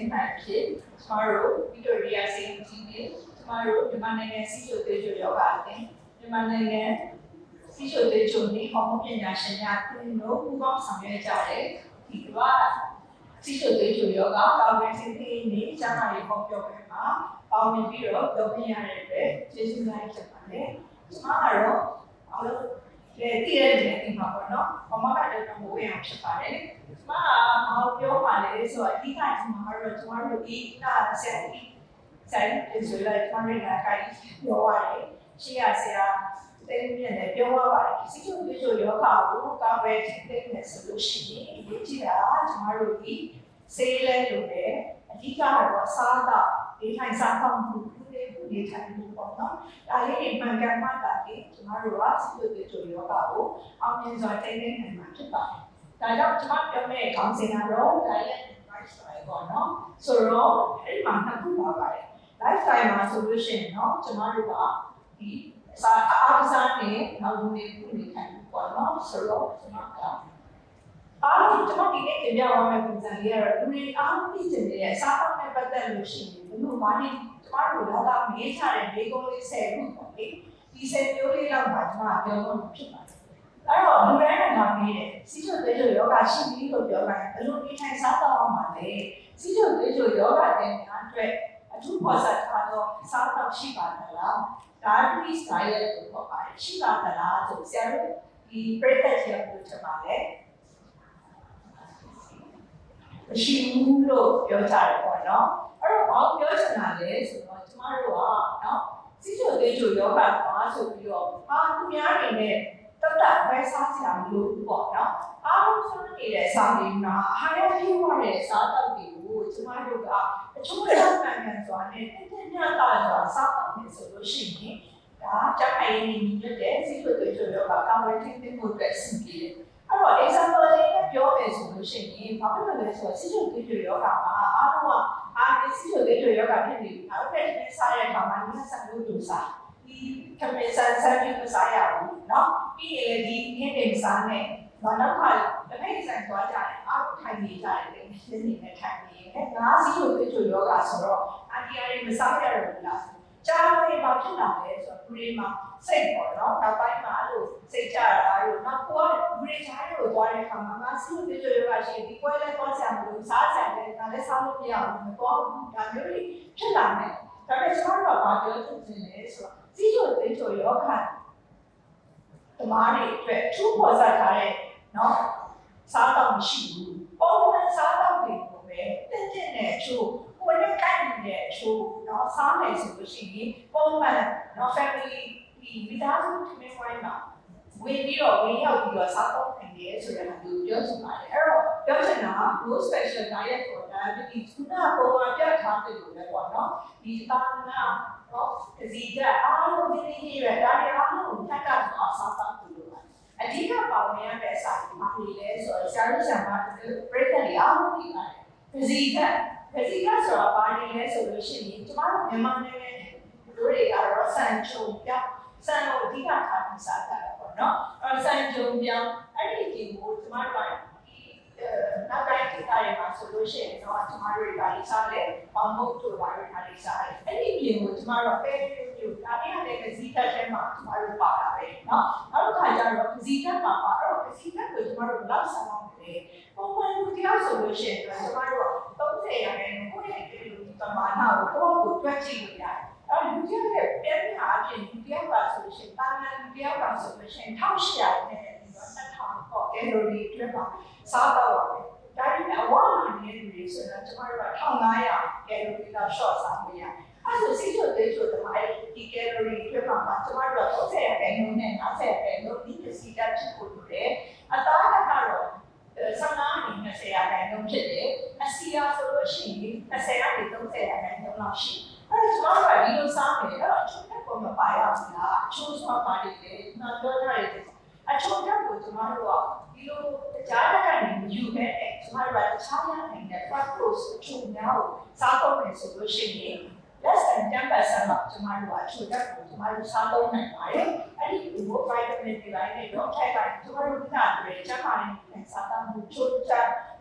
ရဲ့အချိန်မှန်ဖြစ်ကျမတို့ Victoria Saint ကြီးနဲ့ကျမတို့မြန်မာနိုင်ငံစီချိုသေးချိုယောဂအသင်းမြန်မာနိုင်ငံစီချိုသေးချိုနေဟောင်းပညာရှင်များအသင်းတို့ပူးပေါင်းဆောင်ရွက်ကြတဲ့ဒီကမ္ဘာစီချိုသေးချိုယောဂတာဝန်ရှိတဲ့နေ့ကျမတို့ဟောပြောပွဲမှာပေါင်းပြီးတော့ပြောပြရတဲ့အတွက်ကျေးဇူးများဖြစ်ပါတယ်ကျမကတော့အားလုံး ဒီတည့်ရတဲ့ဒီမှာပေါ့နော်။မမကတော့မဝေးအောင်ဖြစ်ပါတယ်။ကျမကမဟုတ်ပြောပါလေဆိုတော့အဓိကဒီမှာတော့ကျမတို့ဒီနာဆက်ဆက်ဒီဆိုလိုက်ကျမတို့ကကိုင်းပြောရတယ်။ရှိရဆရာတင်းပြည့်နဲ့ပြောရပါတယ်။စီချိုပြချိုယောဂကိုကာဝယ်ထိတဲ့နဲ့ဆိုလို့ရှိရင်အရေးကြီးတာကျမတို့ဒီဆေးလဲလို့ပဲအဓိကတော့စားတော့ဒီထိုင်စားတော့မှု တွေဒီထိုင်မှုပေါ့နော်။ဒါလေးတွေမှန်ကန်မှတာလေကျမတို့ကစီချိုပြချိုယောဂကိုအောင်မြင်စွာထိန်းသိမ်းနိုင်မှာဖြစ်ပါတယ်။ဒါကြောင့်ကျမပြောမယ့်ခေါင်းစဉ်ကတော့ diet and lifestyle ပေါ့နော်။ဆိုတော့အဲ့ဒီမှာနှစ်ခုပါပါတယ်။ lifestyle မှာဆိုလို့ရှိရင်တော့ကျမတို့ကဒီစာအားကစားနဲ့နောက်လူနေမှုတွေခံပေါ့နော်။ဆိုတော့ကျမကအားလုံးကျမဒီနေ့တင်ပြသွားမယ့်ပုံစံလေးကတော့လူတွေအားလုံးသိချင်တဲ့အစားအသောက်နဲ့ပတ်သက်လို့ရှိရင်ဘယ်လိုမှနေ ကျမတို့တော့မေးချတဲ့မေးခွန်းလေး၁၀ခုပေါ့လေ။ဒီ၁၀မျိုးလေးလောက်ပါကျမပြောလို့ဖြစ်ပါတယ်။အဲ့တော့လူတိုင်းကမေးတယ်စီချိုသေးချိုယောဂရှိပြီလို့ပြောလိုက်ဘယ်လိုနေထိုင်စားတော့မှာလဲစီချိုသေးချိုယောဂတဲ့များအတွက်အထူးပေါ်ဆက်ထားတော့စားတော့ရှိပါသလား diabetes diet ကိုပြောပါတယ်ရှိပါသလားဆိုဆရာတို့ဒီပြည့်တဲ့ချက်ကိုချက်ပါလေမရှိဘူးလို့ပြောကြတယ်ပေါ့နော် အဲ့တော့ဘာပြောချင်တာလဲဆိုတော့ကျမတို့ကနော်စီချိုသေးချိုယောဂပါဆိုပြီးတော့အာသူများတွေနဲ့တက်တက်ပဲစားကြမလို့ပေါ့နော်အားလုံးစားနေတဲ့စားတွေမှာအာရပြေးရတဲ့စားတောက်တွေကိုကျမတို့ကအချို့လက်မှန်ကန်စွာနဲ့တည်တည်ညတာစွာစားတောက်နေဆိုလို့ရှိရင်ဒါကြက်ခိုင်နေမြင့်တဲ့စီချိုသေးချိုယောဂကောင်းတဲ့ထိသိမှုအတွက်ဆင်ပြေတယ်အဲ့တော့ example လေးနဲ့ပြောမယ်ဆိုလို့ရှိရင်ဘာဖြစ်လို့လဲဆိုတော့စီချိုသေးချိုယောဂ မှာအားလုံးကအာစီချိုသေးချိုယောဂဖြစ်နေပြီအဲ့တော့ဒီစားတဲ့အခါမှာဒီဆက်လို့ဒုစားဒီကမေဆန်ဆန်ပြီးမစားရဘူးเนาะပြီးရင်ဒီဟင်းတွေစားနေတော့နောက်ခါတစ်ဖက်ဆိုင်သွားကြတယ်အားလုံးထိုင်နေကြတယ်လေရှင်းနေနဲ့ထိုင်နေတယ်ငါးစီလိုသေးချိုယောဂဆိုတော့အန်တီယာတွေမစားရဘူးလားကြားလို့ဘာဖြစ်လာလဲဆိုတော့ဒီမှာစိတ်ပေါ့နော်နောက်ပိုင်းမှာအဲ့လိုစိတ်ကြတာလို့နောက်ကိုကဘရိချားကို သွားတဲ့အခါမှာငါစီလိုသေးချိုယောဂရှိဒီကွဲလဲသွားဆရာမလို့စားဆရာလည်းငါလည်းစားလို့မရဘူးမသွားဘူးဒါမျိုးတွေဖြစ်လာတယ်ဒါပေမဲ့ကျွန်တော်တို့ကဘာပြောချင်လဲဆိုတော့စီချိုသေးချိုယောဂတမားတွေအတွက်ထူးပေါ်စားထားတဲ့နော်စားတော့မရှိဘူးပုံမှန်စားတော့တွေကိုပဲတက်တက်နဲ့ချိုးကိုယ်နဲ့ကိုက်နေတဲ့ချိုးနော်စားမယ်ဆိုလို့ရှိရင်ပုံမှန်နော် family ဒီမိသားစုထမင်း ဝိုင်းမှာဝင်ပြီးတော့ဝင်ရောက်ပြီးတော့စားတော့နိုင်တယ်ဆိုတဲ့ဟာကိုပြောချင်ပါတယ်အဲ့တော့ပြောချင်တာက no special diet for diabetes ခုနကပုံမှန်ပြတ်ထားတယ်လို့လည်းပေါ့နော်ဒီတာနာနော်ဒီကအားလုံးဒီနေ့ရတာဒါတွေအားလုံးကိုဖြတ်ကတ်အောင်စားတော့လို့ပါအဓိကပါဝင်ရတဲ့အစာတွေမှာနေလဲဆိုတော့ဆရာတို့ဆရာမတို့ပြိတ္တတွေအားလုံးဒီပါတယ်ပဇီကပဇီကဆိုတာဘာနေလဲဆိုလို့ရှိရင်ကျမတို့မြန်မာနိုင်ငံတို့တွေကတော့စံချုံပြစံကိုအဓိကထားပြီးစားကြတာ ပေါ့နော်အဲစံချုံပြောင်းအဲ့ဒီဒီကိုကျမတို့ကဒီနောက်တိုင်းဒေသတွေမှာဆိုလို့ရှိရင်တော့ကျမတို့တွေပါလိစားတယ်။ပေါမုတ်တို့ပါလိထားလိစားတယ်။အဲ့ဒီပြင်ကိုကျမတို့ပဲပြူဒါနဲ့လည်းပဇီကထဲမှာကျမတို့ပါတာပဲနော်။နောက်တစ်ခါကျတော့ပဇီကမှာပါတော့ပဇီကကိုကျမတို့လောက်ဆောင်အောင်တယ်။ပုံမှန်လူတယောက်ဆိုလို့ရှိရင်တော့ကျမတို့30ရာခိုင်နှုန်းကိုယ့်ရဲ့ဒီလိုပမာဏကိုကိုယ့်ကိုတွက်ကြည့်လို့ရတယ်။ အဲ့လူတယောက်ရဲ့ပြန်ပြအပြင်လူတယောက်ပါဆိုလို့ရှိရင်တာမန်လူတယောက်ပါဆိုလို့ရှိရင်1800နဲ့2000ပေါ့ကဲလိုဒီတွက်ပါစားတော့ပါမယ်။ဒါပေမဲ့အဝါမှနေတဲ့လူတွေဆိုတော့ကျမတို့က1500ကဲလိုဒီတော့ short စားလို့ရတယ်။အဲ့ဒါစီချိုသေးချိုတမိုင်းဒီကဲလိုရီတွက်ပါမှာကျမတို့က30ရာခိုင်နှုန်းနဲ့90ရာခိုင်နှုန်းဒီပစီတတ်ဖြစ်ဖို့လိုတယ်။အသားကတော့ဆန္ဒနေ20ရာခိုင်နှုန်းဖြစ်တယ်။အစီယာဆိုလို့ရှိရင်20ရာခိုင်30ရာခိုင်နှုန်းလောက်ရှိတယ်။အဲ့ဒါကျမတို့ကဒီလိုစားမယ်အဲ့တော့အချို့ဘက်ပေါ်မပါရဘူးလား အချို့ဆိုပါတယ်လေနော်ပြောကြရတယ်အချို့ဘက်ကိုကျမတို့ကဒီလိုကြားတဲ့ကနေမယူခဲ့တဲ့ကျမတို့ကတခြားရနိုင်တဲ့ fructose အချို့များကိုစားတော့မယ်ဆိုလို့ရှိရင် less than 10%လတော့ကျမတို့ကအချိုတက်ကိုကျမတို့စားသုံးနိုင်ပါတယ်အဲ့ဒီ vitamin D ပိုင်းနဲ့တော့ထိုက်ပိုင်းကျမတို့ကလည်းကျန်းမာရေးစားသောက်မှုချိုးချ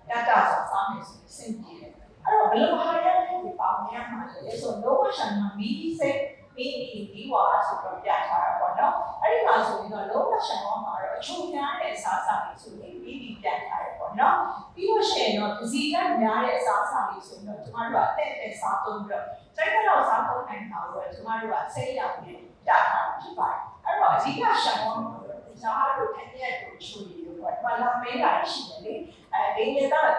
ရတာစားမယ်ဆိုစင်ကြည့်တယ်အဲ့တော့ဘယ်လိုဟာရတဲ့ဒီပေါင်းရမှာလဲဆိုတော့လောကရှန်မှာမီဒီစိတ် မီဒီဒီဝါဆိုတော့ပြထားတာပေါ့နော်အဲ့ဒီမှာဆိုရင်တော့လောကရှန်မှာတော့အချိုများတဲ့အစားအစာတွေဆိုရင်မီဒီပြထားတယ်ပေါ့နော်ပြီးလို့ရှိရင်တော့ဒီစီကများတဲ့အစားအစာတွေဆိုရင်တော့ကျမတို့ကအတဲ့တဲ့စားသုံးပြီးတော့စိတ်ကတော့စားသုံးနိုင်တာတော့ကျမတို့ကစိတ်ရောက်ပြီးပြထားတာဖြစ်ပါတယ်အဲ့တော့အဓိကရှန်မှာတော့ဇာတ်တို့တကယ်ကိုချူရီလို့ပေါ့ဒီမှာလာမေးတာရှိတယ်လေအဲဒီနေ့တော့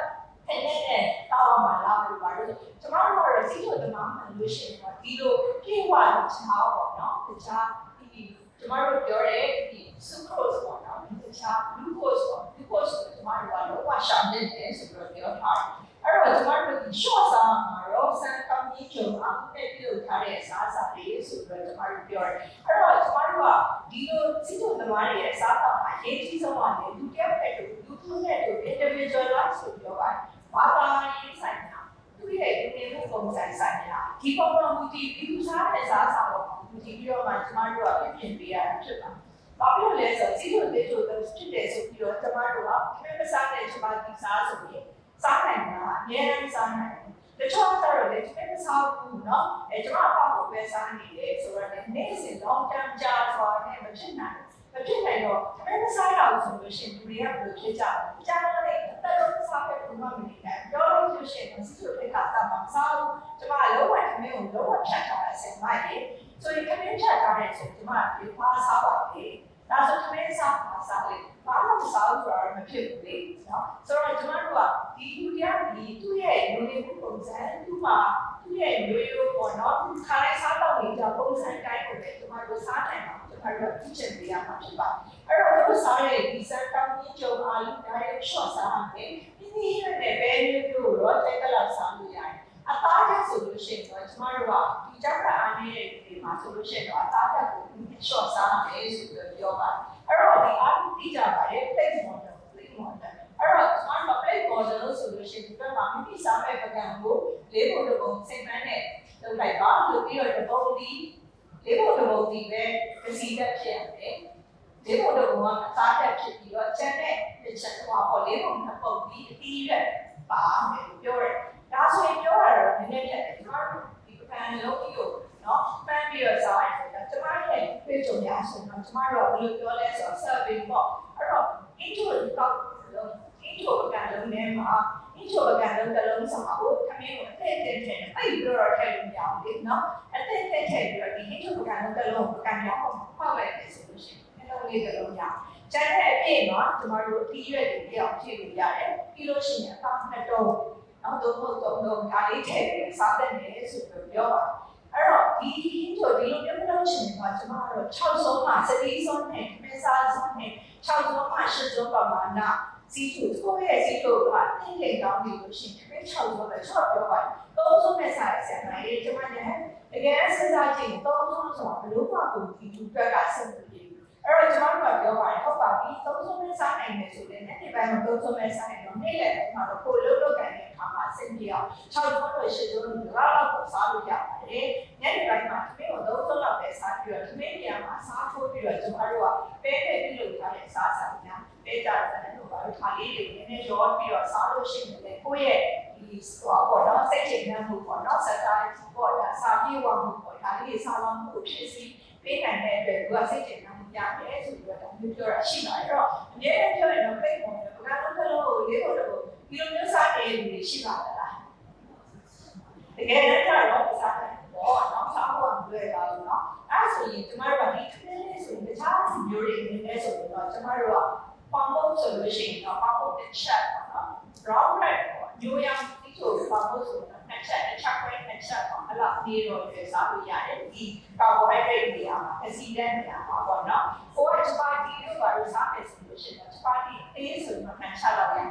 အဲ့နဲ့တောင်းမှလာလို့ပါလို့ကျမတို့ကတော့စီချိုတမမှန်လို့ရှိရင်တော့ဒီလိုပြေဝလို့ချားပေါ့နော်တခြားဒီကျမတို့ပြောတဲ့ဒီ sucrose ပေါ့နော်ဒီတခြား glucose ပေါ့ glucose ကိုကျမတို့ကလောကရှောင်နေတယ်ဆိုပြီးပြောထားတယ်အဲ့တော့ကျမတို့ဒီ short စာမှာတော့စံကောင်းကြီးချုံအောင်တက်ပြုတ်ထားတဲ့အစားအစာတွေဆိုပြီးတော့ကျမတို့ပြောတယ်အဲ့တော့ကျမတို့ကဒီလိုစီချိုသမားတွေရဲ့အစားအစာမှာအရေးကြီးဆုံးကလည်းလူတစ်ယောက်နဲ့တူလူထုနဲ့တူ individualize ဆိုပြောပါတယ် ဘာသာရေးဆိုင်တာသူရဲ့ဒီနေမှုပုံစံဆိုင်တာဒီပုံစံမူတည်ပြီးသူစားတဲ့အစားအစာပေါ်မူတည်ပြီးတော့မှကျမတို့ကပြင်ပေးရတာဖြစ်ပါတယ်ဘာဖြစ်လို့လဲဆိုတော့စီချိုတေချိုတော့ဖြစ်တယ်ဆိုပြီးတော့ကျမတို့ကခက်မစားတဲ့ကျမဒီစားဆိုရင်စားနိုင်တာအများကြီးစားနိုင်တယ်တချို့တော့လည်းဒီမစားဘူးเนาะအဲကျမအပေါ့ကိုပဲစားနေတယ်ဆိုတော့လည်းနေ့စဉ် long term ကြာသွားတယ်မဖြစ်နိုင်မဖြစ်နိုင်တော့ဒီမစားရအောင်ဆိုလို့ရှိရင်လူတွေကဘယ်လိုဖြစ်ကြလဲကြာတော့လေ တက်တော့စားခဲ့ဘူးမှမနေနိုင်ပြောလို့ရှိရင်စီချိုတေခါတာမှာစားဘူးကျမလုံးဝဒီမျိုးကိုလုံးဝဖြတ်ထားတာဆင်မရေဆိုရင်ခမင်းဖြတ်ထားတဲ့ဆိုကျမဒီဘာစားပါလဲဒါဆိုခမင်းစားပါစားလေဘာမှမစားဘူးဆိုတော့မဖြစ်ဘူးလေနော်ဆိုတော့ကျမတို့ကဒီလူတရားဒီသူ့ရဲ့လူနေမှုပုံစံသူ့မှာသူ့ရဲ့မျိုးရိုးပေါ့နော်သူခါလိုက်စားတော့နေကြပုံစံတိုင်းကိုလည်းကျမတို့စားနိုင် အောင်ကျမတို့သိချင်ပေးရမှာဖြစ်ပါတယ်အဲ့တော့တို့စားရဲ့ဒီစံတောင်းကြီးကြုံအားလုံးဒါရဲ့ short စားမယ်ဒီနည်းနဲ့ပဲမျိုးမျိုးတော့တိုက်ကလောက်စားလို့ရတယ်အသားချက်ဆိုလို့ရှိရင်တော့ကျမတို့ကဒီကြောက်တာအားနေတဲ့ဒီမှာဆိုလို့ရှိရင်တော့အသားချက်ကို short စားမယ်ဆိုပြီးပြောပါတယ်အဲ့တော့ဒီအားလုံးသိကြပါတယ် plate model plate model အဲ့တော့ကျမတို့ plate model ဆိုလို့ရှိရင်ဒီဘက်မှာမိမိစားမဲ့ပကံကိုလေးပုံတစ်ပုံစိတ်ပန်းနဲ့လုပ်လိုက်ပါလုပ်ပြီးတော့တစ်ပုံဒီလေးပုံတစ်ပုံဒီပဲပ စီတက်ဖြစ်ရတယ်လေးပုံတစ်ပုံကအသားတက်ဖြစ်ပြီးတော့ကျန်တဲ့တစ်ချက်တော့ပေါ့လေးပုံနှစ်ပုံဒီအတီးရက်ပါမယ်လို့ပြောတယ်ဒါဆိုရင်ပြောရတော့နည်းနည်းပြတ်တယ်ကျမတို့ဒီပကံလုံးကြီးကိုနော်ပန်းပြီးတော့စားရတယ်ကျမရဲ့ပြေကြုံရဆိုတော့ကျမတို့ကဘယ်လိုပြောလဲဆိုတော့ survey ပေါ့အဲ့တော့ into ကောက်လုံး into ပကံလုံးထဲမှာ into ပကံလုံးတစ်လုံးစားဖို့ခမင်းကိုအသက်တက်တက်အဲ့ဒီလိုတော့ထည့်လို့မရဘူးလေနော်အသက်တက်တက်ပြီးတော့ဒီ into ပကံလုံးတစ်လုံးပကံရောင်းအောင်ဖောက်လိုက်တယ်ဆိုလို့ရှိရင်နှလုံးလေးတစ်လုံးရကျန်တဲ့အပြည့်မှာကျမတို့တီးရွက်တွေပြောင်းဖြည့်လို့ရတယ်ပြီးလို့ရှိရင်အသားနှစ်တုံးနောက်တော့တော့တော့ဒါလေးထည့်ပြီးစားတဲ့နေဆိုပြီးပြောပါအဲ့တော့ဒီဟင်းတို့ဒီလိုမျိုးလုပ်ချင်တာကျမတို့6ဆုံးမှာစတိဆုံးနဲ့မင်းစားဆုံးနဲ့6ဆုံးမှာ8ဆုံးပမာဏ စီးသူကိုရဲ့စီးသူကတင်းတိမ်ကောင်းနေလို့ရှိရင်6ဆုံးနဲ့6ပြောပါ3ဆုံးနဲ့စားရဆရာမကြီးကျမလည်းတကယ်စဉ်းစားကြည့်3ဆုံးဆိုတာဘလို့မှကိုဒီသူတွက်ကစဉ်းစားကြည့်အဲ့တော့ကျမတို့ကပြောပါတယ်ဟုတ်ပါပြီသုံးဆုံးနဲ့စားနိုင်တယ်ဆိုရင်နေ့နေ့ပိုင်းမှာသုံးဆုံးနဲ့စားနိုင်တော့နေ့လည်ပိုင်းမှာတော့ကိုလုံးလုံးကန်တဲ့အခါမှာစင်ပြေအောင်6ဆုံးလို့8ဆုံးလို့ဒါတော့ကိုစားလို့ရပါ data နဲ့လို့ပါလို့ခါလေးတွေနည်းနည်းရောပြီးတော့စားလို့ရှိနေတယ်ကိုယ့်ရဲ့ဒီဟိုပေါ့နော်စိတ်ချိန်နှံမှုပေါ့နော်စတာပေါ့ဒါစာပြေဝမှုပေါ့ဒါလေးစားလောက်မှုဖြစ်စီပေးနိုင်တဲ့အတွက်ကိုယ်ကစိတ်ချိန်နှံမှုရတယ်ဆိုပြီးတော့ဒါမျိုးပြောတာရှိပါတယ်အဲ့တော့အများအားဖြင့်တော့ပိတ်ပုံတယ်ဘာလို့လဲလို့လေးဖို့တော့ဒီလိုမျိုးစားတဲ့လူတွေရှိပါသလားတကယ်တော့တော့စားတယ်ပေါ့နော်စားဖို့မလွယ်ပါဘူးနော်အဲ့ဆိုရင်ကျမတို့ကဒီ training ဆိုရင်တခြားမျိုးတွေနေလဲဆိုရင်တော့ကျမတို့က ပေါင်းဖို့ဆိုလို့ရှိရင်တော့ပေါင်းဖို့တစ်ချက်ပေါ့နော် brown bread ပေါ့ညိုရမ်းဒီလိုပေါင်းဖို့ဆိုတော့နှစ်ချက်တစ်ချက်ပဲနှစ်ချက်ပေါ့အဲ့လောက်နေတော့ပြစားလို့ရတယ်ဒီ carbohydrate တွေอ่ะ acid တွေอ่ะပေါ့နော်ဟိုကချပါတီတို့ဘာလို့စားမယ်ဆိုလို့ရှိရင်ချပါတီအေးဆိုတော့နှစ်ချက်လောက်ရတယ်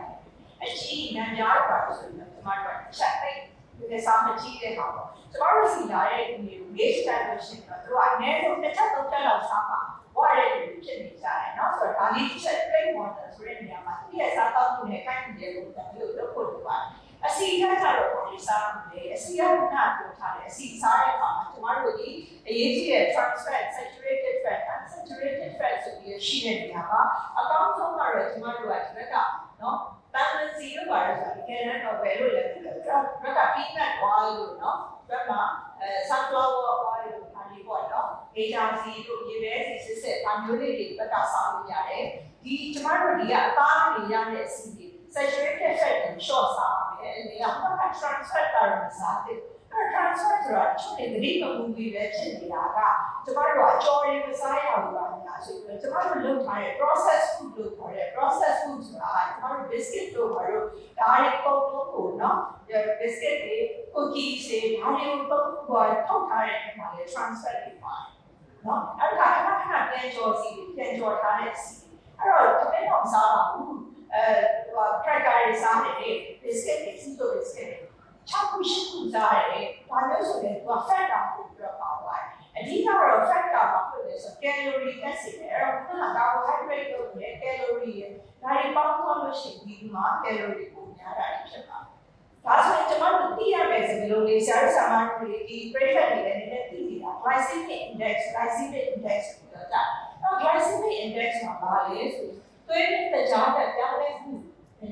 အကြီးနံကြားပါဆိုရင်ကျမတို့ကချက်သိဒီစားမကြည့်တဲ့ဟာပေါ့ကျမတို့စီလာတဲ့ဒီကို next time လို့ရှိရင်တော့သူကအနည်းဆုံးတစ်ချက်သုံးချက်လောက်စားမှာဝါရဲလူဖြစ်နေကြတယ်เนาะဆိုတော့ဒါလေးတစ်ချက် စီအကကြတော့ဘာလို့စားမလဲအစီအကကပြောထားတယ်အစီစားတဲ့အခါမှာကျမတို့ဒီအရေးကြီးတဲ့ trans fat saturated fat unsaturated fat ဆိုပြီးရှိတဲ့နေရာမှာအကောင်းဆုံးကတော့ကျမတို့ကဒီဘက်ကနော်တန်လစီလို့ပါတယ်ဆိုတာဒီကဲတော့ဘယ်လိုလဲဒီဘက်က peanut oil လို့နော်ဘက်မှာအဲ sunflower oil လို့ခါလေးပေါ့နော် HRC တို့ရေပဲစီစစ်စစ်ဒါမျိုးလေးတွေဘက်ကစားလို့ရတယ်ဒီကျမတို့ဒီကအသားတွေရတဲ့အစီတွေ saturated fat ကို short စား မယ်အဲဒါက trans fat ကတော့စားတယ်အဲ့ transfer ဆိုတာချုပ်နေသတိမမှုပြီးပဲဖြစ်နေတာကကျမတို့ကအကျော်ရင်မစားရဘူးပါညာဆိုပြီးတော့ကျမတို့လုပ်ထားတဲ့ process food လို့ခေါ်တဲ့ process food ဆိုတာကျမတို့ biscuit တို့ဘာလို့ဒါတွေပုံလုံးကိုနော် biscuit တွေ cookies တွေဒါတွေကိုပုံပေါ်ထုတ်ထားတဲ့အခါမှာလေ transfer တွေပါတယ်နော်အဲ့ဒါအခါခဏပြန်ကြော်စီပြန်ကြော်ထားတဲ့စီအဲ့တော့တမင်တော့မစားပါဘူးအဲ ဟို cracker တွေစားတယ် biscuit တွေစီတို biscuit တွေချောက်ခုရှိခုစားတယ်။ဘာလို့ဆိုလဲသူက fat တောင်ပို့ပြီးတော့ပါသွားတယ်။အဓိကတော့ fat တောင်ပါလို့လဲဆို calorie တက်စီတယ်။အဲ့တော့ခုနက carbohydrate လို့ရ calorie ရဒါတွေပေါင်းသွားလို့ရှိရင်ဒီမှာ calorie ပိုများတာဖြစ်ပါတယ်။ဒါဆိုရင်ကျွန်တော်တို့သိရမယ်စကားလုံးလေးဆရာတို့ဆရာမတို့ဒီ prefect တွေလည်းနည်းနည်းသိနေတာ glycemic index glycemic index ဆိုတာဒါအဲ့ glycemic index မှာပါလေဆိုသွေးနဲ့ကြားတဲ့ပြောင်းလဲမှု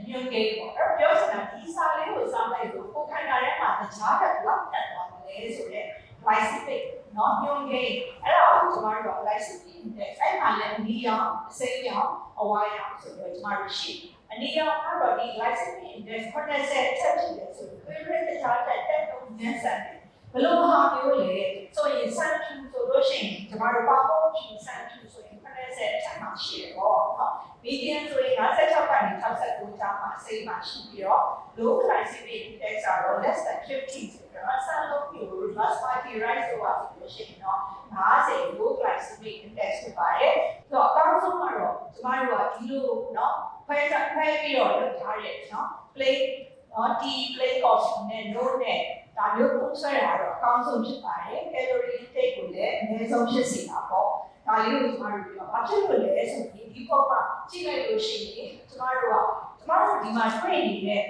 ညွှန်ကိန်းပေါ့အဲ့ပြောစတာဒီစာလေးကိုစောင့်လိုက်လို့ကိုခန္ဓာထဲမှာတခြားတဲ့ဘလောက်တက်သွားမလဲဆိုတော့ glycemic နော်ညွှန်ကိန်းအဲ့ဒါကိုကျွန်တော်တို့ glycemic index အဲ့မှာလည်းအနီရောင်အစိမ်းရောင်အဝါရောင်ဆိုတော့ကျွန်တော်တို့ရှိအနီရောင်ကတော့ဒီ glycemic index 90ချက်ရှိတယ်ဆိုတော့သွေးနဲ့တခြားတဲ့တက်တော့ညံ့ဆန်တယ် ဘယ်လိုဟာမျိုးလဲဆိုရင်ဆန်ဖြူဆိုလို့ရှိရင်ကျမတို့ပေါင်းဖြူဆန်ဖြူဆိုရင်80အထက်မှာရှိရပေါ့နော် median ဆိုရင်56ကနေ69ကြားမှာအစိမ်းမှာရှိပြီးတော့ low glycemic index ကတော့ less than 50ဆိုတော့ဆန်လုံးမျိုး last five years ဆိုတာဆိုလို့ရှိရင်တော့50 low glycemic index ဖြစ်ပါတယ်ဆိုတော့အကောင်းဆုံးကတော့ကျမတို့ကဒီလိုနော်ခွဲခွဲပြီးတော့လုပ်ထားရဲ့နော် plate နော် tea plate of နဲ့ no နဲ့ ဒါမျိုးပုံဆွဲတာတော့အကောင်းဆုံးဖြစ်ပါတယ်ကယ်လိုရီ intake ကိုလည်းအနည်းဆုံးဖြစ်စေတာပေါ့ဒါလေးကိုကျမတို့ပြောဘာဖြစ်လို့လဲဆိုရင်ဒီပုံမှာကြည့်လိုက်လို့ရှိရင်ကျမတို့ကကျမတို့ဒီမှာတွေ့နေတဲ့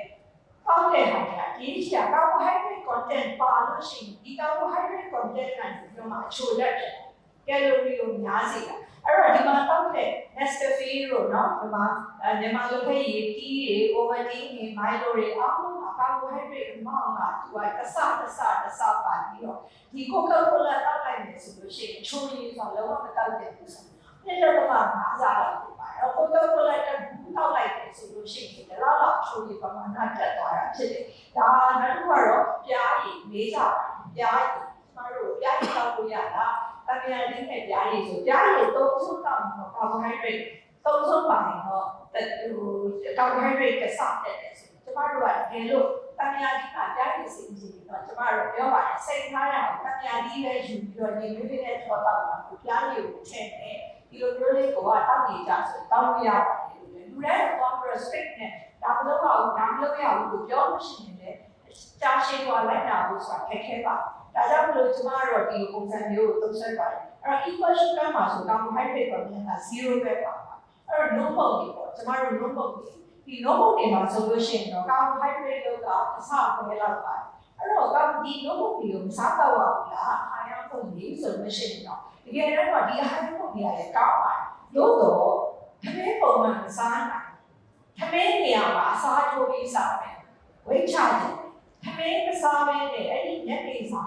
ပေါက်တဲ့ဟာကဒီချာ carbohydrate content ပါလို့ရှိရင်ဒီ carbohydrate content ကဒီမှာအချိုလက်ဖြစ်ကယ်လိုရီကိုများစေတာအဲ့တော့ဒီမှာတောက်တဲ့ Nescafe တို့နော်ဒီမှာမြန်မာလိုဖက်ရည်တီးတွေ Ovaltine တွေ Milo တွေအားလုံး carbohydrate အမောင်းကသူကတဆတဆတဆပါပြီးတော့ဒီ Coca-Cola တောက်လိုက်မယ်ဆိုလို့ရှိရင်ချိုးရည်ဆိုတော့လုံးဝမတောက်တဲ့ဘူးဆိုနေ့တော့မှငါးစားတော့ပြပါအဲ့တော့ Coca-Cola တက်ဘူးတောက်လိုက်တယ်ဆိုလို့ရှိရင်ဒီလောက်လောက်ချိုးရည်ပမာဏတက်သွားတာဖြစ်တယ်ဒါနောက်တစ်ခုကတော့ပြားရည်မေးကြပါတယ်ပြားရည်ကျမတို့ပြားရည်တောက်လို့ရတာတမယာလေးနဲ့ပြားရည်ဆိုပြားရည်သုံးစုတောက်တော့ carbohydrate သုံးစုပါရင်တော့ဟို carbohydrate ကစတက်တယ်ဆိုကျမတို့ကတကယ်လို့ တမယာကြီးကပြားရည်စင်ကြီးတော့ကျမတို့ပြောပါတယ်စိတ်ထားရအောင်တမယာကြီးပဲယူပြီးတော့နေမျိုးလေးနဲ့ထောတော့တာပြားရည်ကိုထည့်တယ်ဒီလိုမျိုးလေးကတောက်နေကြဆိုတောက်လို့ရပါတယ်လူတိုင်းတော့ restrict နဲ့ဒါမလုပ်ရဘူးဒါမလုပ်ရဘူးလို့ပြောလို့ရှိရင်လည်းကြာရှည်သွားလိုက်တာလို့ဆိုတာခက်ခဲပါဒါကြောင့်မလို့ကျမတို့ဒီပုံစံမျိုးကိုသုံးဆက်ပါတယ်အဲ့တော့ equal sugar မှာဆို carbohydrate content က0ပဲပါပါအဲ့တော့ no ပုံတွေပေါ့ကျမတို့ no ပုံတွေ ဒီ no ပုံတွေမှာဆိုလို့ရှိရင်တော့ carbohydrate လို့ကအစပဲလောက်ပါအဲ့တော့ကဒီ no ပုံတွေကိုမစားတော့ဘူးလားအားရပုံတွေဆိုလို့ရှိရင်တော့တကယ်တော့ဒီအားရပုံတွေကလည်းကောင်းပါတယ်လို့တော့ခမဲပုံမှန်မစားနိုင်ခမဲနေရာမှာအစားထိုးပြီးစားမယ်ဝိတ်ချတယ်ခမဲမစားဘဲနဲ့အဲ့ဒီညနေစာ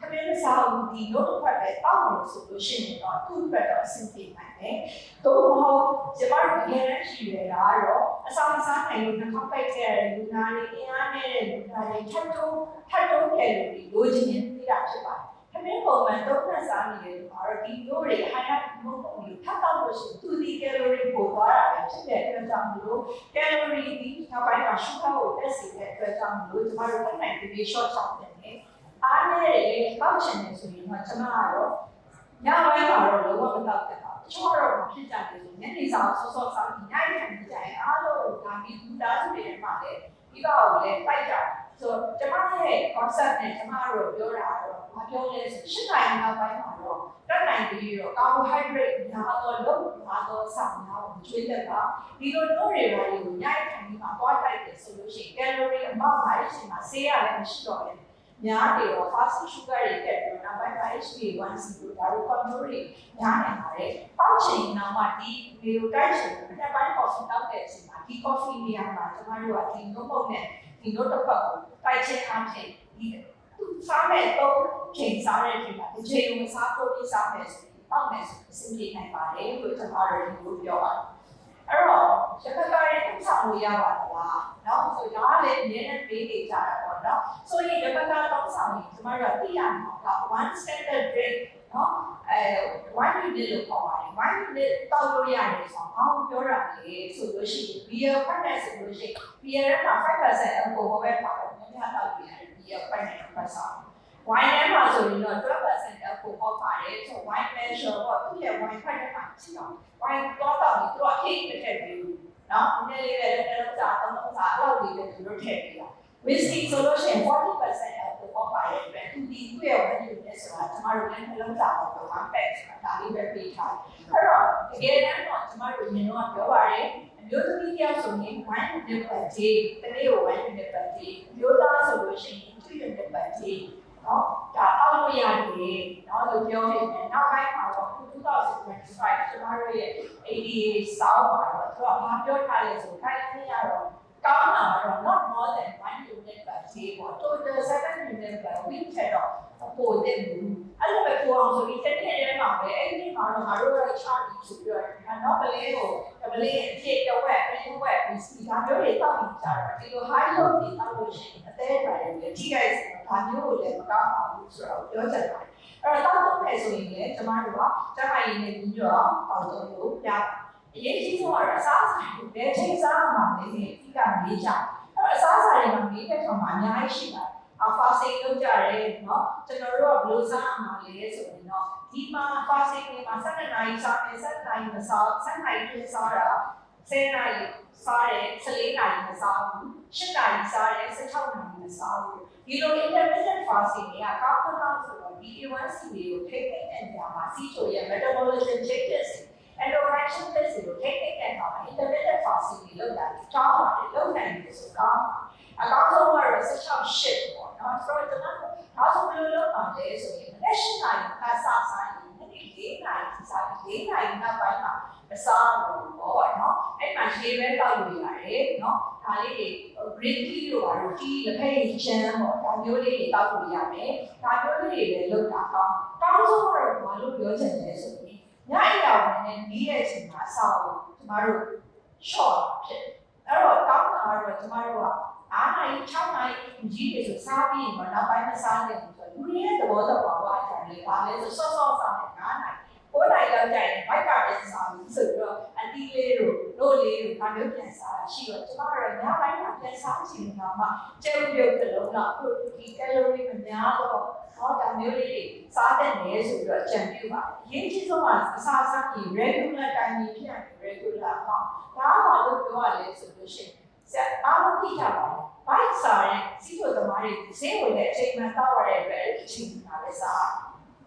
ခမဲမစားဘူးဒီလို့တစ်ခွက်ပဲတောက်လို့ဆိုလို့ရှိရင်တော့သူ့ဘက်တော့အဆင်ပြေနိုင်တယ်။သို့မဟုတ်ကျမတို့တကယ်တမ်းရှိရတာတော့ အစားမစားနိုင်လို့နှာခေါင်းပိတ်ခဲ့တဲ့လူနာတွေအင်အားနဲ့တဲ့လူနာတွေထပ်တိုးထပ်တိုးခဲ့လို့ဒီလိုချင်ရင်သိတာဖြစ်ပါတယ်။ခမဲပုံမှန်သုံးနဲ့စားနေတယ်မှာတော့ဒီလိုတွေ highlight မဟုတ်ဘူးထပ်တော့လို့ရှိရင်သူဒီ calorie ပိုသွားတာပဲဖြစ်တဲ့အတွက်ကြောင့်မလို့ calorie ဒီနောက်ပိုင်းမှာ sugar ကိုတက်စေတဲ့အတွက်ကြောင့်မလို့ကျမတို့နိုင်နိုင်ပြီး short ချောင်းတယ်အားနဲ့ပောက်ချင်တယ်ဆိုရင်တော့ကျွန်မကတော့ညပိုင်းမှာတော့လုံးဝမတောက်တဲ့ပါ တချို့ကတော့မဖြစ်ကြတယ်ဆိုညနေစာဆောဆောစားပြီးညနေခံနေကြရင်အားလုံးဒါပြီးဘူးသားစုတွေမှာလည်းဒီတော့လည်းပိုက်ကြဆိုကျွန်မရဲ့ concept နဲ့ကျွန်မတို့ပြောတာတော့မပြောလဲဆိုရှင်းတိုင်းနောက်ပိုင်းမှာတော့တက်နိုင်ပြီးတော့ carbohydrate များတော့လုံးများတော့ဆောင်းများတော့ကျွေးတတ်တာဒီလိုတို့တွေပါလို့ညနေခံပြီးမှပွားတိုက်တယ်ဆိုလို့ရှိရင် calorie amount ပါရှင်မှာဆေးရလည်းမရှိတော့ဘူး များတယ်တော့ fast sugar တွေတက်ပြီးတော့နောက်ပိုင်းမှာ HbA1c တို့ဒါတို့ control တွေများနေပါတယ်။ပေါက်ချိန်နောက်မှဒီဗီဒီယိုတိုက်ရှင်အတက်ပိုင်း coffee တောက်တဲ့အချိန်မှာဒီ coffee နေရာမှာကျမတို့ကဒီ notebook နဲ့ဒီ note တစ်ဖက်ကိုတိုက်ချင်းအားဖြင့်ဒီသူစားမဲ့တော့ချိန်စားတဲ့အချိန်မှာဒီချိန်ကိုစားဖို့ပြီးစားမယ်ဆိုရင်ပေါက်မယ်ဆိုအဆင်ပြေနိုင်ပါတယ်လို့ကျမတို့ဒီလိုပြောပါတယ်။အဲ့တော့ရခိုင်ကရဲ့အဆောင်လို့ရပါလား။နော်ဆိုဒါကလည်းအများနဲ့ပေးနေကြတာ ပေါ့နော်။ဆိုရင်ရခိုင်ကတော့ဆောင်ရင်ကျမတို့ကသိရမှာက one standard drink နော်အဲ one unit လို့ခေါ်ပါတယ် one unit တောက်လို့ရတယ်ဆိုတော့ဘာလို့ပြောရလဲဆိုလို့ရှိရင် beer ဖတ်တယ်ဆိုလို့ရှိရင် beer မှာ5%အကိုပဲပါတယ်။များတောက်လို့ရတယ် beer ဖတ်တယ်ဖတ်ဆောင် wine ထဲမှာဆိုရင်တော့12%အကိုပေါ့ပါတယ်ဆို wine measure ပေါ့သူ့ရဲ့ wine ဖတ်တဲ့မှာရှိတော့ wine တော့တော့သူက hit တစ်ထည့်ပြီးနော်နည်းနည်းလေးလည်းတစ်လုံးစားသုံးလုံးစားအဲ့လိုလေးလည်းသူတို့ထည့်ပြီးတာ whisky ဆိုလို့ရှိရင်40%အကိုပေါ့ပါတယ်အတွက်သူဒီသူ့ရဲ့ value နဲ့ဆိုတာကျမတို့လည်းနှလုံးသားပေါ့ one pack ဆိုတာဒါလေးပဲပေးထားတယ်အဲ့တော့တကယ်တမ်းတော့ကျမတို့ရင်တော့ပြောပါတယ်အမျိုးသမီးတယောက်ဆိုရင် one unit per day တနေ့ကို1 unit per day မျိုးသားဆိုလို့ရှိရင်2 unit per day နော်ဒါအောက်လို့ရတယ်နော်လို့ပြောနေတယ်နောက်ပိုင်းမှာတော့2025ကျမတို့ရဲ့ ADA စောင်းပါတော့သူကဘာပြောထားလဲဆိုခိုင်းနေရတော့ ကောင်းတာတော့ not more than 1 unit per day ပေါ့ total 7 unit per week ထဲတော့ပိုတဲ့ဘူးအဲ့လိုပဲပိုအောင်ဆိုပြီးတစ်နေ့ထဲမှာပဲအဲ့ဒီမှာတော့ငါတို့ရဲ့ chart ကြီးဆိုပြီးတော့နော်ပလေးကိုပလေးအဖြစ်တော့ဝက်ပလေးဝက်ပြီးစီဒါမျိုးတွေတောက်နေကြတော့ဒီလို high load တွေတောက်လို့ရှိရင်အသေးအပါတယ်လေထိခိုက်စရာဒါမျိုးကိုလည်းမကောင်းပါဘူးဆိုတော့ပြောချင်ပါတယ်အဲ့တော့တောက်တော့မယ်ဆိုရင်လည်းကျမတို့ကကျမရည်နဲ့ပြီးတော့တောက်တော့လို့ပြ အရေးကြီးဆုံးကတော့အစားအစာတွေဘယ်ချိန်စားမှလည်းဒီကမေးကြအဲ့တော့အစားအစာတွေမှာမေးတဲ့ခါမှာအများကြီးရှိပါတယ်အဖာစိတ်လုပ်ကြတယ်เนาะကျွန်တော်တို့ကဘယ်လိုစားမှာလဲဆိုရင်တော့ဒီမှာဖာစိတ်တွေမှာ7နာရီစားမယ်7နာရီမစား7နာရီတွင်စားတာ10နာရီစားတယ်14နာရီမစားဘူး8နာရီစားတယ်16နာရီမစားဘူးဒီလို intermittent fasting တွေကကောင်းကောင်းဆိုတော့ဒီ A1C တွေကိုထိတ်ထိတ်တဲ့နေရာမှာစီးချိုရဲ့ metabolism changes endocrine ေ test တွေကိုထိတ်ထိတ်တဲ့နေရာမှာ intermittent fasting တွေလုပ်တာတောင်းပါတယ်လုပ်နိုင်တယ်ဆိုတော့အကောင်းဆုံးကတော့16 shit ပေါ့နော်ဆိုတော့ကျွန်တော်နောက်ဆုံးဘယ်လိုလုပ်အောင်လဲဆိုရင်လက်ရှိနိုင်ကစားစားရင်ဒီ၄နိုင်စားပြီး၄နိုင်နောက်ပိုင်းမှာမစားဘူးပေါ့နော်အဲ့မှာရေပဲတောက်လို့ရတယ်နော်ဒါလေးတွေ green tea တို့ပါလို့ tea လက်ဖက်ရည်ချမ်းပေါ့ဒါမျိုးလေးတွေတောက်လို့ရမယ်ဒါမျိုးလေးတွေလည်းလုပ်တာကောင်းတောင်းဆုံးကတော့ဘာလို့ပြောချင်လဲဆိုရင် ညအိယာဝင်နေပြီးတဲ့အချိန်မှာအဆောင်ကျမတို့ short ဖြစ်အဲ့တော့တောင်းတာကတော့ကျမတို့က9နိုင်6နိုင်ကြီးတွေဆိုစားပြီးရင်နောက်ပိုင်းမစားနိုင်ဘူးဆိုလူတွေရဲ့သဘောတဘာဝအတိုင်းလေးပါလဲဆိုစောစောစားတယ်9နိုင်9နိုင်လောက်ကြရင်ဘိုက်ကပဲစားပြီးဆိုပြီးတော့အ တီးလေးတို့လို့လေးတို့ဒါမျိုးပြန်စားတာရှိတော့ကျမတို့ညပိုင်းမှာပြန်စားချင်တာမှကျဲပြုတ်ကလုံးတော့အခုဒီကယ်လိုရီမများတော့တော့ဒါမျိုးလေးတွေစားတဲ့နေဆိုပြီးတော့ကြံပြပါအရေးကြီးဆုံးကအစားစားပြီး regular time ဖြစ်ရမယ် regular ပေါ့ဒါကဘာလို့ပြောရလဲဆိုလို့ရှိရင်ဆက်အားလုံးသိကြပါဘူးဘိုက်စားတဲ့စီးတို့သမားတွေဈေးဝင်တဲ့အချိန်မှတောက်ရတဲ့အတွက်အချိန်မှလည်းစား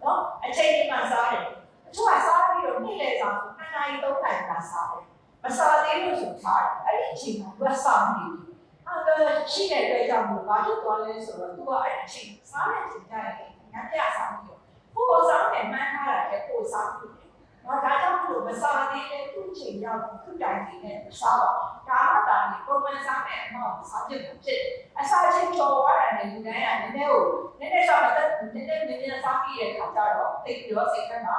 နော်အချိန်မှစားတယ်အချို့ကစားပြီးတော့နေ့လည်စားဆို2 နာရီ3နာရီမှစားတယ်မစားသေးလို့ဆိုစားတယ်အဲ့ဒီအချိန်မှသူကစားနေပြီအဲ့ဒါရှိတဲ့အတွက်ကြောင့်ဘာလို့သွားလဲဆိုတော့သူကအဲ့ဒီအချိန်စားတဲ့အချိန်ကျရင်ညပြစားပြီးတော့ကိုယ်စားတယ်မှန်းထားတာလေကိုယ်စားပြီးတော့ဒါကြောင့်မလို့မစားသေးတဲ့သူ့ချိန်ရောက်သူ့တိုင်နေနဲ့မစားပါဒါမှသာဒီပုံမှန်စားတဲ့အမောက်စားဖြစ်ဖို့ဖြစ်အစားချင်းကျော်သွားတယ်လူတိုင်းကနည်းနည်းကိုနည်းနည်းစားတော့နည်းနည်းနည်းနည်းစားပြီးတဲ့ခါကျတော့တိတ်ပြီးတော့စိတ်ထဲမှာ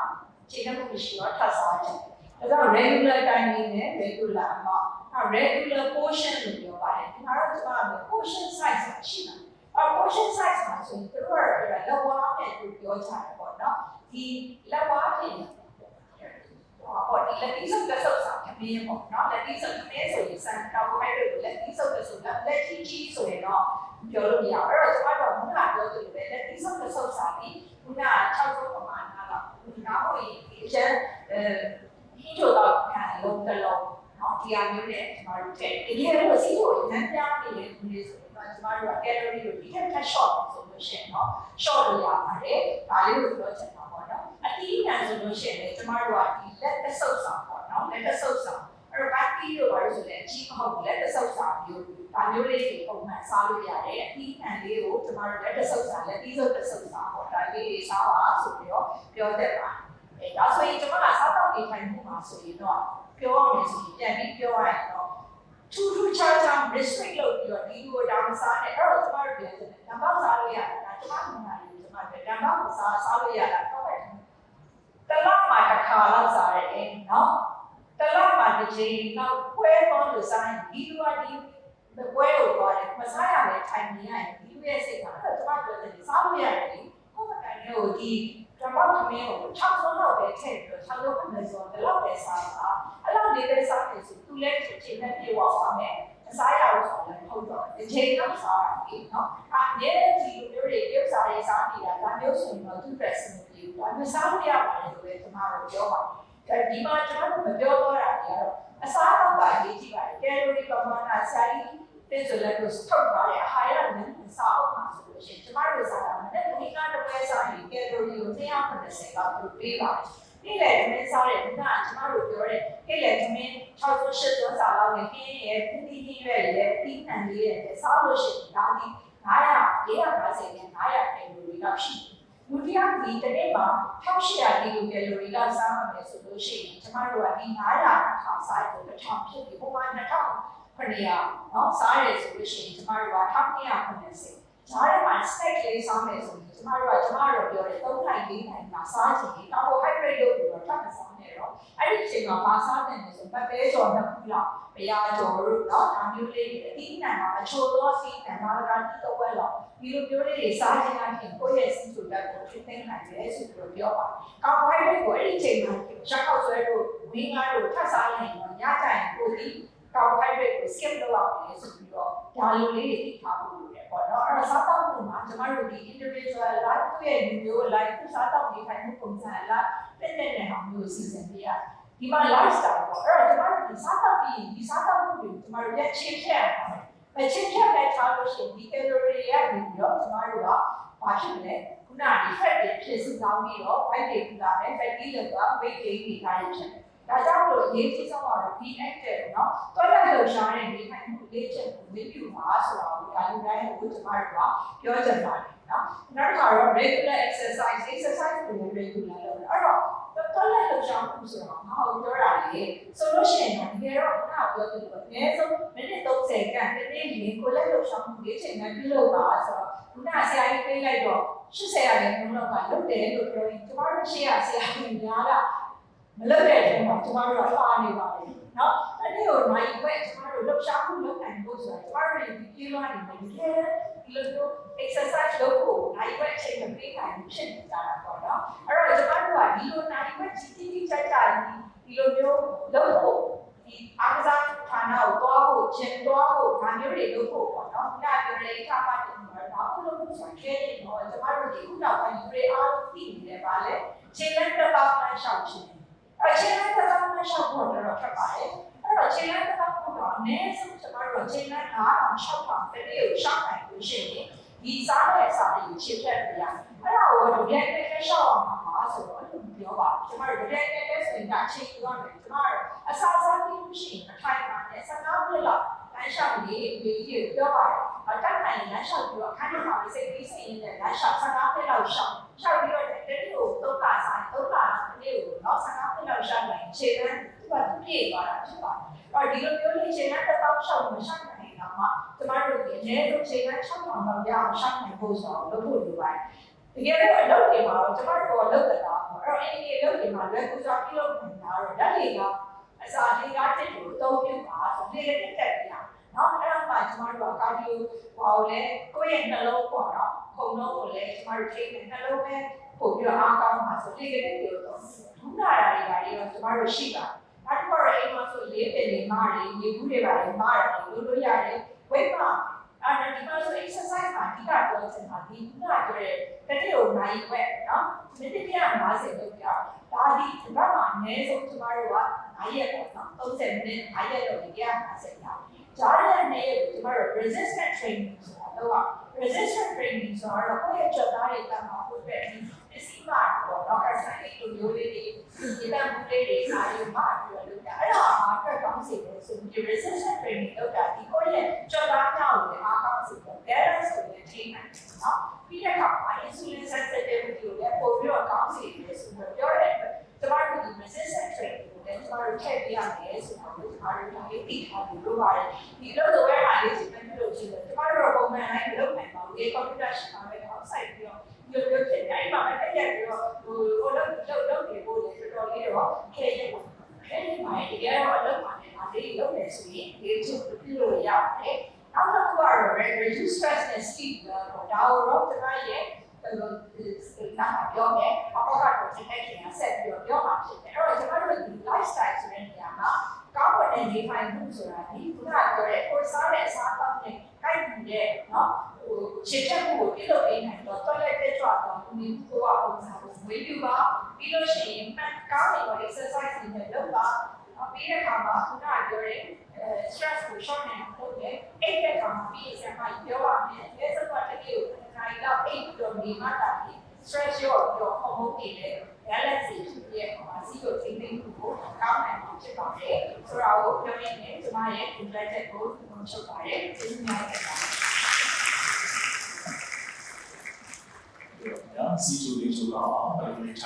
ချိန်နှုတ်မရှိတော့ထပ်စားချင်တယ် ဒါကြောင့် regular timing နဲ့ regular amount အဲ regular portion လို့ပြောပါတယ်ဒီမှာတော့ကျွန်တော်က portion size ရှိတယ်အ portion size မှာဆိုရင်တို့ရလက်ဝါးနဲ့သူပြောချတယ်ပေါ့နော်ဒီလက်ဝါးဖြစ်ဟောဒီလက်တိစုပ်ကဆုပ်ဆောင်သမင်းပေါ့နော်လက်တိစုပ်သမင်းဆိုရင်စံကာဘိုဟိုက်ဒရိတ်ကိုလက်တိစုပ်ကဆုပ်လက်လက်ကြီးကြီးဆိုရင်တော့ပြောလို့မရဘူးအဲ့တော့ကျွန်တော်တို့ကပြောသလိုပဲလက်တိစုပ်ကဆုပ်ဆောင်ပြီးခုနက6ဆုံးပမာဏလောက်ဒီနားဟိုဒီအကျန်းအဲ ဟင်းတို့တော့ခံလုံးတစ်လုံးနော်ဒီအမျိုးနဲ့ကျွန်တော်တို့ထည့်တကယ်လို့စီးဖို့ရမ်းပြားနေတဲ့လူတွေဆိုရင်တော့ကျွန်တော်တို့က calorie ကိုဒီထက်ထပ် short ဆိုလို့ရှိရင်တော့ short လို့ရပါတယ်ဒါလေးကိုပြောချင်တာပေါ့နော်အတီးအနှံဆိုလို့ရှိရင်လည်းကျွန်တော်တို့ကဒီလက်တစ်ဆုပ်ဆောင်ပေါ့နော်လက်တစ်ဆုပ်ဆောင်အဲ့တော့ back ပြီးတော့ဘာလို့ဆိုလဲအကြီးမဟုတ်ဘူးလက်တစ်ဆုပ်ဆောင်မျိုးဒါမျိုးလေးတွေပုံမှန်စားလို့ရတယ်အသီးနှံလေးကိုကျမတို့လက်တစ်ဆုပ်စားလက်ပြီးဆုံးတစ်ဆုပ်စားပေါ့ဒါလေးတွေစားပါဆိုပြီးတော့ပြောတတ်ပါတယ် အဲဒါဆိုရင်ကျမကစားတော့နေထိုင်မှုမှာဆိုရင်တော့ပြောရမယ်ဆိုရင်ပြန်ပြီးပြောရရင်တော့ထူးထူးခြားခြား restrict လုပ်ပြီးတော့ဒီလိုဒါမစားနဲ့အဲ့တော့ကျမတို့ပြောတယ်ဓမ္မစားလို့ရတယ်ဒါကျမကမှလည်းကျမပြောဓမ္မမစားစားလို့ရတာတော့ပဲတလောက်မှတစ်ခါလောက်စားရတယ်နော်တလောက်မှတစ်ချိန်နောက်ပွဲပေါ်လို့စားရင်ဒီလိုကဒီပွဲကိုသွားတယ်မစားရမယ်ထိုင်နေရရင်ဒီလိုရဲ့စိတ်ကအဲ့တော့ကျမပြောတယ်စားလို့ရတယ်လေကိုယ်ကတိုင်ကိုဒီ ဓမ္မသမင်းကို6ဆုံးလောက်ပဲထည့်ပြီးတော့6ဆုံးနဲ့ဆိုတော့ဒီလောက်ပဲစားတာအဲ့လောက်လေးပဲစားတယ်ဆိုသူလည်းချိန်နဲ့ပြေဝသွားမယ်မစားရဘူးဆိုတော့ဟုတ်တော့ဒီချိန်တော့စားရတယ်နော်အဲ့ဒီဒီလိုမျိုးတွေရုပ်စားရေးစားနေတာဒါမျိုးဆိုရင်တော့သူ့အတွက်စမပြေဘူးဒါမျိုးစားလို့ရပါတယ်လို့လည်းကျမတို့ပြောပါတယ်ဒီမှာကျွန်တော်တို့မပြောတော့တာတွေကတော့အစားအသောက်ပါရေးကြည့်ပါတယ်ကယ်လိုရီပမာဏစာရင်း တဲ့ဆိုလည်းကိုထုတ်ထားတဲ့အာဟာရနဲ့စားအောင်ပါဆိုလို့ရှိရင်ကျမတို့စားတာမနေ့ကဒီကတပွဲစားရင်ကယ်လိုရီကို190လောက်ပြပေးပါတယ်နေ့လည်သမင်းစားတဲ့ကကျမတို့ပြောတဲ့နေ့လည်သမင်း600 800စားလောက်နဲ့ခင်းရဲ့ပူတီကြီးရွက်ရဲ့ပြီးနှံလေးရဲ့စားလို့ရှိရင်ဒါဒီ900 450နဲ့900ကယ်လိုရီလောက်ရှိတယ်လူတစ်ယောက်ဒီတစ်နေ့မှာ1800ကီလိုကယ်လိုရီလောက်စားရမယ်ဆိုလို့ရှိရင်ကျမတို့ကဒီ900ထောင်စားရင်1000ဖြစ်ပြီဟိုမှာ 2900เนาะစားရဆိုလို့ရှိရင်ကျမတို့က1290စားရမှာ snack လေးစားမယ်ဆိုရင်ကျမတို့ကကျမတို့ပြောတယ်3နိုင်4နိုင်မှာစားချင်ရင် carbohydrate လို့ပြောတော့ထပ်မစားနဲ့တော့အဲ့ဒီအချိန်မှာပါစားတယ်ဆိုပတ်ပဲကျော်နှစ်ခုလောက်ဘရာကျော်တို့เนาะဒါမျိုးလေးတွေအတိအနံမှာအချို့သောစီးတန်မာကတိတော့ဝဲလောက်ဒီလိုပြောလေးတွေစားခြင်းအပြင်ကိုယ့်ရဲ့စီးဆိုတတ်ကိုဖြစ်သိနိုင်တယ်ဆိုပြီးတော့ပြောပါကာဘိုဟိုက်ဒရိတ်ကိုအဲ့ဒီအချိန်မှာရှောက်ောက်ဆွဲတို့ဝင်းကားတို့ထပ်စားလိုက်ရင်တော့ညကြရင်ကိုယ်ဒီ ကာဘိုဟိုက်ဒရိတ်ကို skip လုပ်အောင်လေဆိုပြီးတော့ဒါလိုလေးတွေသိထားဖို့လိုတယ်ပေါ့နော်အဲ့တော့စားတောက်မှုမှာကျမတို့ဒီ individual life သူ့ရဲ့လူမျိုး life သူစားတောက်နေထိုင်မှုပုံစံအလားတက်တဲ့တဲ့ဟာမျိုးစီစဉ်ပေးရတယ်ဒီမှာ lifestyle ပေါ့အဲ့တော့ကျမတို့ဒီစားတောက်ပြီးဒီစားတောက်မှုတွေကျမတို့ရဲ့ချင်းချက်ရပါတယ်အချင်းချက်ပဲထားလို့ရှိရင်ဒီ calorie ရပြီးတော့ကျမတို့ကဘာဖြစ်လဲခုနကဒီ fat တွေဖြစ်စုကောင်းပြီးတော့ white တွေပူလာတယ် fatty liver weight gain တွေထားရဖြစ်တယ် ။ဒါကြောင့်လို့ရေးကြီးဆုံးကတော့ BF တဲ့နော်။တွဲလိုက်လို့ရှားတဲ့နေထိုင်မှုလေးချက်ကိုမေ့ပြပါဆိုတာကိုဒါလူတိုင်းရဲ့ဝိကျမတွေကပြောကြပါတယ်နော်။နောက်တစ်ခါတော့ regular exercise exercise ကိုလည်း regular လုပ်တယ်။အဲ့တော့တွဲလိုက်လို့ရှားမှုဆိုတာမဟုတ်ပြောတာလေ။ဆိုလို့ရှိရင်တော့တကယ်တော့ခုနကပြောသလိုအနည်းဆုံးမိနစ်30ခန့်တစ်နေ့ရင်ကိုလိုက်လို့ရှားမှုလေးချက်နဲ့ပြုလုပ်ပါဆိုတော့ခုနဆရာကြီးပြေးလိုက်တော့80ရာခိုင်နှုန်းလောက်ကလုပ်တယ်လို့ပြောရင်ကျမတို့ရှေ့ကဆရာကြီးများက အချိန်မှာကျမတို့ကပါနေပါတယ်เนาะအဲ့ဒီကိုနိုင်ဝက်ကျမတို့လှုပ်ရှားမှုလုပ်နိုင်ဖို့ဆိုတာကျမတို့ဒီပြေးလွှားနေတယ်ဒီလိုမျိုး exercise လုပ်ဖို့နိုင်ဝက်အချိန်မပေးနိုင်ဘူးဖြစ်နေကြတာပေါ့နော်အဲ့တော့ကျမတို့ကဒီလိုနိုင်ဝက်ကြီးကြီးကြီးကြိုက်ကြဒီလိုမျိုးလုပ်ဖို့ဒီအားကစားဌာနကိုတွားဖို့ကျင်တွားဖို့ဒါမျိုးတွေလုပ်ဖို့ပေါ့နော်ဒီကပြောတဲ့အခါမှာဒီမှာဘာလို့လုပ်ဖို့ဆိုရင်ကျတော့ကျမတို့ဒီခုနောက်ပိုင်းတွေအားလုံးသိနေတယ်ဗာလေခြေလက်တစ်ပေါက်မှရှောက်ခြင်း အချိန်နဲ့တစ်ပေါက်မှရှောက်ဖို့တော့ဖြစ်ပါတယ်အဲ့တော့ချိန်နဲ့တစ်ပေါက်တော့အနည်းဆုံးကျမတို့ချိန်နဲ့9000 6000တကယ်ကိုရှောက်နိုင်လို့ရှိရင်ဒီစားတဲ့အစာတွေကိုခြေဖြတ်ပြရအဲ့ဒါကိုတော့ရက်တက်တက်ရှောက်အောင်ပါဆိုတော့အဲ့လိုပြောပါကျမတို့ရက်တက်တက်ဆိုရင်ဒါချိန်ယူရမယ်ကျမတို့အစာစားပြီးလို့ရှိရင်အထိုင်ပါနဲ့15မိနစ်လောက်လမ်းလျှောက်နေဒီကြီးကိုပြောပါတယ်အတက်နိုင်လမ်းလျှောက်ပြီးတော့အခန်းထဲမှာစိတ်ပြီးစိတ်ရင်းနဲ့လမ်းလျှောက်15မိနစ်လောက်ရှောက်ရှောက်ပြီးတော့တတိကိုသုံးခါစားသုံးခါတတိကိုတော့15မိနစ်လောက် ရှောက်နိုင်ခြေလမ်းသူကပြည့်သွားတာဖြစ်ပါတယ်အော်ဒီလိုမျိုးလေးခြေလမ်းတစ်ပေါက်ရှောက်မရှောက်နိုင်တော့မှကျမတို့ဒီအနည်းဆုံးခြေလမ်း6ပေါင်လောက်ရအောင်ရှောက်နိုင်ဖို့ဆိုတော့လုပ်ဖို့လိုပါတယ်တကယ်တော့အလုပ်တွေမှာတော့ကျမတို့ကလုပ်တတ်တာပေါ့အဲ့တော့အဲ့ဒီအလုပ်တွေမှာလက်ကူစားပြုလုပ်နေတာတော့ဓာတ်တွေကအစာလေးကားတက်ကိုအသုံးပြုပါဆိုလေတက်တက်ပြရနော်အဲ့တော့မှကျမတို့ကကာဒီယိုဟောလဲကိုယ့်ရဲ့နှလုံးပေါ့နော်ခုံလုံးကိုလည်းကျမတို့ထိနေနှလုံးပဲပို့ပြီးတော့အားကောင်းပါဆိုလေတက်တက်ကိုတော့ ဒုနာရာတွေပါလေတော့ကျမတို့ရှိပါတယ်နောက်တစ်ခုတော့အိမ်မှာဆိုလေးပင်တွေမားတယ်ရေဘူးတွေပါလေမားတယ်လို့လို့ရတယ်ဝိတ်ပါအဲ့ဒါဒီမှာဆို exercise မှာဒီကပြောချင်တာဒီကပြောတဲ့တတိယနိုင်ဝက်နော်မိနစ်ပြ50လောက်ပြဒါဒီဒီဘက်မှာအနည်းဆုံးကျမတို့က9ရက်ပေါ့နော်30မိနစ်9ရက်လောက်ပြ50လောက်ကြားရတဲ့နေ့ကိုကျမတို့ resistant training ဆိုတာတော့ resistant training ဆိုတော့ကိုယ့်ရဲ့ချက်သားတွေတတ်မှာဖို့အတွက်ဒီအစီအမပေါ့နော်အဲ့ဒါလေးလိုမျိုးလေးတွေ ဒီတန်ဘူးလေးတွေအားလုံးမှပြီးတော့လုပ်တာအဲ့ဒါအားအတွက်ကောင်းစီတယ်ဆိုပြီးဒီ resistance training လုပ်တာဒီကိုယ့်ရဲ့ကြော်သားများကိုလည်းအားကောင်းစေဖို့ balance ကိုလည်းထိနိုင်တယ်နော်ပြီးတဲ့အခါမှာ insulin sensitivity ကိုလည်းပို့ပြီးတော့ကောင်းစေတယ်ဆိုတော့ပြောတဲ့အတွက်ကျမတို့ဒီ resistance training ကိုလည်းကျမတို့ထည့်ပေးရမယ်ဆိုတော့ကျမတို့ဒါလေးသိထားလို့လိုပါတယ်ဒီလိုလိုပဲအားလေးစီမပြုလို့ရှိတယ်ကျမတို့တော့ပုံမှန်တိုင်းမလုပ်နိုင်ပါဘူးဒီ computer ရှိမှာပဲ outside ပြီးတော့ ရုပ်ရုပ်ဖြစ်နေအဲ့မှာပဲအဲ့ရပြီးတော့ဟိုဟိုလောက်လောက်လောက်နေဖို့လေတော်တော်လေးတော့ခဲရဲပါအဲ့ဒီမှာတကယ်တော့အလုပ်မှာလည်းဒါလေးလုပ်နေဆိုရင်ဒီချုပ်ပြုလို့ရပါတယ်နောက်တစ်ခုကတော့ reduce stress နဲ့ sleep တော့ဒါတော့ကျွန်တော်ရဲ့ဟိုနားပြောမယ်အပေါ်ကတော့ဒီနေ့ကဆက်ပြီးတော့ပြောမှာဖြစ်တယ်အဲ့တော့ကျွန်တော်တို့ဒီ lifestyle ဆိုတဲ့နေရာမှာကောင်းတဲ့နေထိုင်မှုဆိုတာဒီခုနကပြောတဲ့ကိုယ်စားတဲ့အစားအသောက်နဲ့ကိုက်ပြီးတဲ့နော် ဟိုခြေချက်မှုကိုပြုလုပ်ပေးနိုင်တော့ toilet တက်ကြွတော့ဒီကိုကပုံစံကိုဝေးပြပါပြီးလို့ရှိရင်မှတ်ကောင်းတဲ့ exercise တွေနဲ့လုပ်ပါပြီးတဲ့အခါမှာခုနကပြောတဲ့ stress ကို short နေအောင်လုပ်တယ်အဲ့တဲ့အခါမှာပြီးရင်ဆရာမကြီးပြောပါမယ်ဒီစက်ကွက်တစ်လေးကိုတစ်ခါကြီးတော့အိတ်ပြီးတော့နေမှတာပြီး stress ရောပြီးတော့ hormone တွေလည်း balance ဖြစ်ရဲ့ဟိုမှာစီးကိုထိန်းသိမ်းမှုကိုကောင်းနိုင်မှာဖြစ်ပါတယ်ဆိုတော့ပြောရရင်ကျမရဲ့ invited ကိုချုပ်ပါတယ်ကျေးဇူးများပါတယ် နော်စီချိုလေးချိုတော့ဘယ်လိုထိုင်